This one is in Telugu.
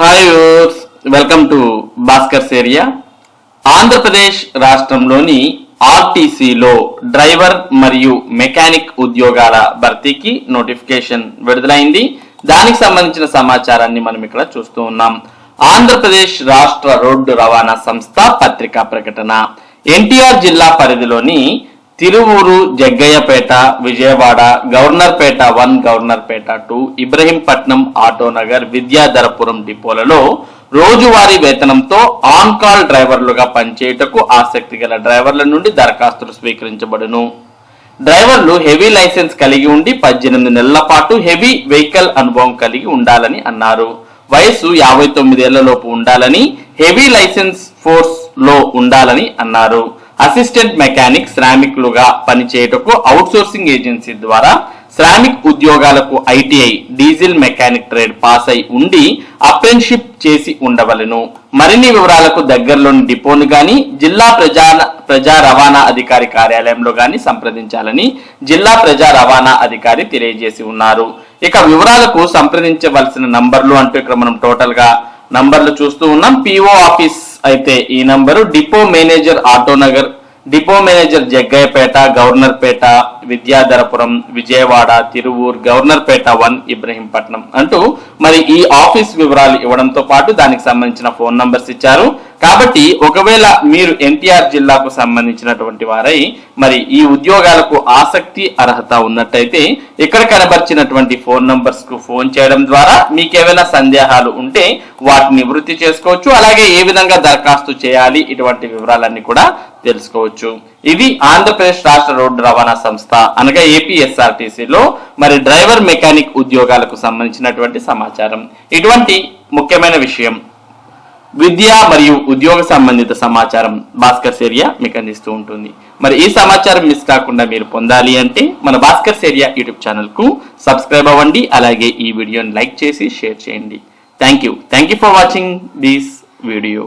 Hi welcome to Bhaskar's area Andhra Pradesh రాష్ట్రంలోని ఆర్టీసీలో డ్రైవర్ మరియు మెకానిక్ ఉద్యోగాల భర్తీకి నోటిఫికేషన్ విడుదలైంది. దానికి సంబంధించిన సమాచారాన్ని మనం ఇక్కడ చూస్తూ ఉన్నాం. ఆంధ్రప్రదేశ్ రాష్ట్ర రోడ్డు రవాణా సంస్థ పత్రికా ప్రకటన. ఎన్టీఆర్ జిల్లా పరిధిలోని తిరువూరు జగ్గయ్యపేట విజయవాడ గవర్నర్పేట వన్ గవర్నర్పేట టూ ఇబ్రహీంపట్నం ఆటోనగర్ విద్యాధరపురం డిపోలలో రోజువారీ వేతనంతో ఆన్ కాల్ డ్రైవర్లుగా పనిచేయుటకు ఆసక్తి గల డ్రైవర్ల నుండి దరఖాస్తులు స్వీకరించబడును. డ్రైవర్లు హెవీ లైసెన్స్ కలిగి ఉండి పద్దెనిమిది నెలల పాటు హెవీ వెహికల్ అనుభవం కలిగి ఉండాలని అన్నారు. వయసు యాభై తొమ్మిదేళ్ళలోపు ఉండాలని హెవీ లైసెన్స్ ఫోర్స్లో ఉండాలని అన్నారు. అసిస్టెంట్ మెకానిక్ శ్రామికులుగా పనిచేయటకు అవుట్సోర్సింగ్ ఏజెన్సీ ద్వారా శ్రామిక్ ఉద్యోగాలకు ITI diesel mechanic trade pass అయి ఉండి అప్రెంటిషిప్ చేసి ఉండవలను. మరిన్ని వివరాలకు దగ్గరలోని డిపోను గాని జిల్లా ప్రజా ప్రజా రవాణా అధికారి కార్యాలయంలో గాని సంప్రదించాలని జిల్లా ప్రజా రవాణా అధికారి తెలియజేసి ఉన్నారు. ఇక వివరాలకు సంప్రదించవలసిన నంబర్లు అంటూ ఇక్కడ మనం టోటల్గా నంబర్లు చూస్తూ ఉన్నాం. పిఓ ఆఫీస్ అయితే ఈ number depot manager Autonagar depot manager Jaggayyapeta Governorpet Vidyadharapuram Vijayawada Tiruvuru Governorpet one Ibrahimpatnam అంటూ మరి ఈ ఆఫీస్ వివరాలు ఇవ్వడంతో పాటు దానికి సంబంధించిన ఫోన్ నంబర్స్ ఇచ్చారు. కాబట్టి ఒకవేళ మీరు ఎన్టీఆర్ జిల్లాకు సంబంధించినటువంటి వారై మరి ఈ ఉద్యోగాలకు ఆసక్తి అర్హత ఉన్నట్టయితే ఇక్కడ కనబర్చినటువంటి ఫోన్ నంబర్స్కు ఫోన్ చేయడం ద్వారా మీకు ఏమైనా సందేహాలు ఉంటే వాటిని వృత్తి చేసుకోవచ్చు. అలాగే ఏ విధంగా దరఖాస్తు చేయాలి ఇటువంటి వివరాలన్నీ కూడా తెలుసుకోవచ్చు. ఇది ఆంధ్రప్రదేశ్ రాష్ట్ర రోడ్డు రవాణా సంస్థ అనగా ఏపీఎస్ఆర్టీసీలో మరి డ్రైవర్ మెకానిక్ ఉద్యోగాలకు సంబంధించినటువంటి సమాచారం. ఇటువంటి ముఖ్యమైన విషయం విద్య మరియు ఉద్యోగ సంబంధిత సమాచారం భాస్కర్ ఏరియా మీకు అందిస్తూ ఉంటుంది. మరి ఈ సమాచారం మిస్ కాకుండా మీరు పొందాలి అంటే మన భాస్కర్ ఏరియా యూట్యూబ్ ఛానల్కు సబ్స్క్రైబ్ అవ్వండి అలాగే ఈ వీడియోని లైక్ చేసి షేర్ చేయండి. Thank you thank you for watching this video